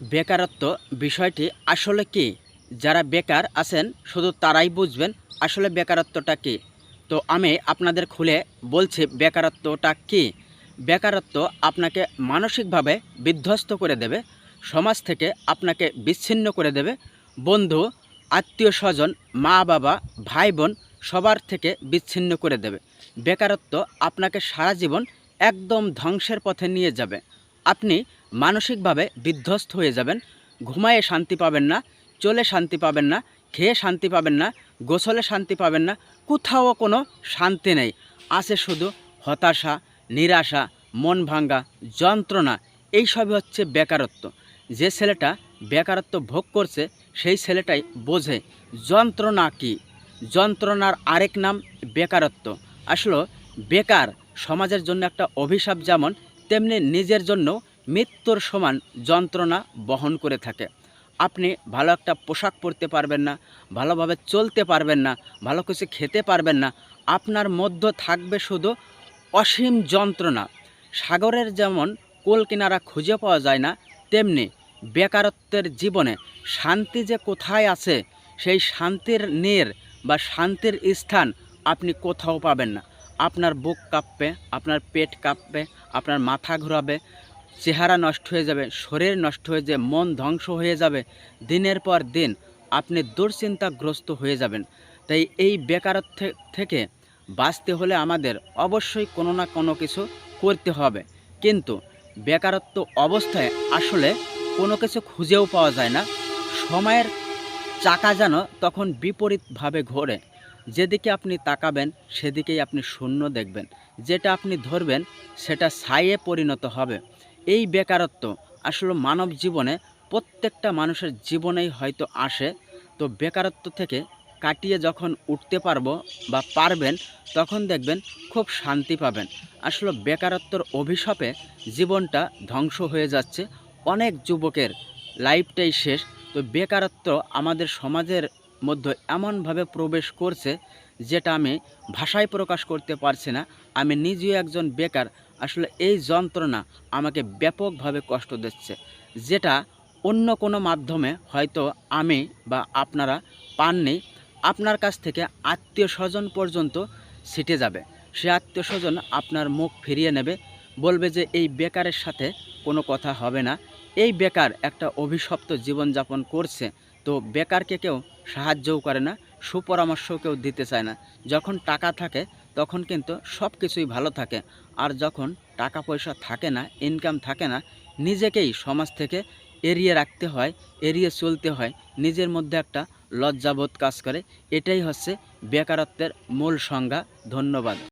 বেকারত্ব বিষয়টি আসলে কি? যারা বেকার আছেন, শুধু তারাই বুঝবেন আসলে বেকারত্বটা কি। তো আমি আপনাদের খুলে বলছি বেকারত্বটা কি। বেকারত্ব আপনাকে মানসিকভাবে বিধ্বস্ত করে দেবে, সমাজ থেকে আপনাকে বিচ্ছিন্ন করে দেবে। বন্ধু, আত্মীয় স্বজন, মা বাবা, ভাই বোন সবার থেকে বিচ্ছিন্ন করে দেবে। বেকারত্ব আপনাকে সারা জীবন একদম ধ্বংসের পথে নিয়ে যাবে। আপনি মানসিকভাবে বিধ্বস্ত হয়ে যাবেন, ঘুমায়ে শান্তি পাবেন না, চলে শান্তি পাবেন না, খেয়ে শান্তি পাবেন না, গোসলে শান্তি পাবেন না, কোথাও কোনো শান্তি নেই। আছে শুধু হতাশা, নিরাশা, মন ভাঙ্গা, যন্ত্রণা, এইসবই হচ্ছে বেকারত্ব। যে ছেলেটা বেকারত্ব ভোগ করছে, সেই ছেলেটাই বোঝে যন্ত্রণা কি। যন্ত্রণার আরেক নাম বেকারত্ব। আসলে বেকার সমাজের জন্য একটা অভিশাপ যেমন, তেমনি নিজের জন্য মৃত্যুর সমান যন্ত্রণা বহন করে থাকে। আপনি ভালো একটা পোশাক পরতে পারবেন না, ভালোভাবে চলতে পারবেন না, ভালো কিছু খেতে পারবেন না। আপনার মধ্যে থাকবে শুধু অসীম যন্ত্রণা। সাগরের যেমন কোল কিনারা খুঁজে পাওয়া যায় না, তেমনি বেকারত্বের জীবনে শান্তি যে কোথায় আছে, সেই শান্তির নের বা শান্তির স্থান আপনি কোথাও পাবেন না। আপনার বুক কাঁপবে, আপনার পেট কাঁপবে, আপনার মাথা ঘোরাবে চেহারা নষ্ট হয়ে যাবে, শরীর নষ্ট হয়ে যাবে মন ধ্বংস হয়ে যাবে, দিনের পর দিন আপনি দুশ্চিন্তাগ্রস্ত হয়ে যাবেন। তাই এই বেকারত্ব থেকে বাঁচতে হলে আমাদের অবশ্যই কোনো না কোনো কিছু করতে হবে। কিন্তু বেকারত্ব অবস্থায় আসলে কোনো কিছু খুঁজেও পাওয়া যায় না। সময়ের চাকা যেন তখন বিপরীতভাবে ঘোরে। যেদিকে আপনি তাকাবেন, সেদিকেই আপনি শূন্য দেখবেন। যেটা আপনি ধরবেন, সেটা ছাইয়ে পরিণত হবে। এই বেকারত্ব আসলে মানব জীবনে প্রত্যেকটা মানুষের জীবনেই হয়তো আসে। তো বেকারত্ব থেকে কাটিয়ে যখন উঠতে পারব বা পারবেন, তখন দেখবেন খুব শান্তি পাবেন। আসলে বেকারত্বর অভিশাপে জীবনটা ধ্বংস হয়ে যাচ্ছে। অনেক যুবকের লাইফটাই শেষ। তো বেকারত্ব আমাদের সমাজের মধ্যে এমনভাবে প্রবেশ করছে, যেটা আমি ভাষায় প্রকাশ করতে পারছি না। আমি নিজেও একজন বেকার আসলে এই যন্ত্রণা আমাকে ব্যাপকভাবে কষ্ট দিচ্ছে, যেটা অন্য কোনো মাধ্যমে হয়তো আমি বা আপনারা পাননি। আপনার কাছ থেকে আত্মীয় স্বজন পর্যন্ত ছিটে যাবে। সে আত্মীয় স্বজন আপনার মুখ ফিরিয়ে নেবে, বলবে যে এই বেকারের সাথে কোনো কথা হবে না। এই বেকার একটা অভিশপ্ত জীবনযাপন করছে তো বেকারকে কেউ সাহায্যও করে না, সুপরামর্শও কেউ দিতে চায় না। যখন টাকা থাকে, তখন কিন্তু সব কিছুই ভালো থাকে। আর যখন টাকা পয়সা থাকে না ইনকাম থাকে না, নিজেকেই সমাজ থেকে এড়িয়ে রাখতে হয়, এড়িয়ে চলতে হয়, নিজের মধ্যে একটা লজ্জাবোধ কাজ করে। এটাই হচ্ছে বেকারত্বের মূল সংজ্ঞা। ধন্যবাদ।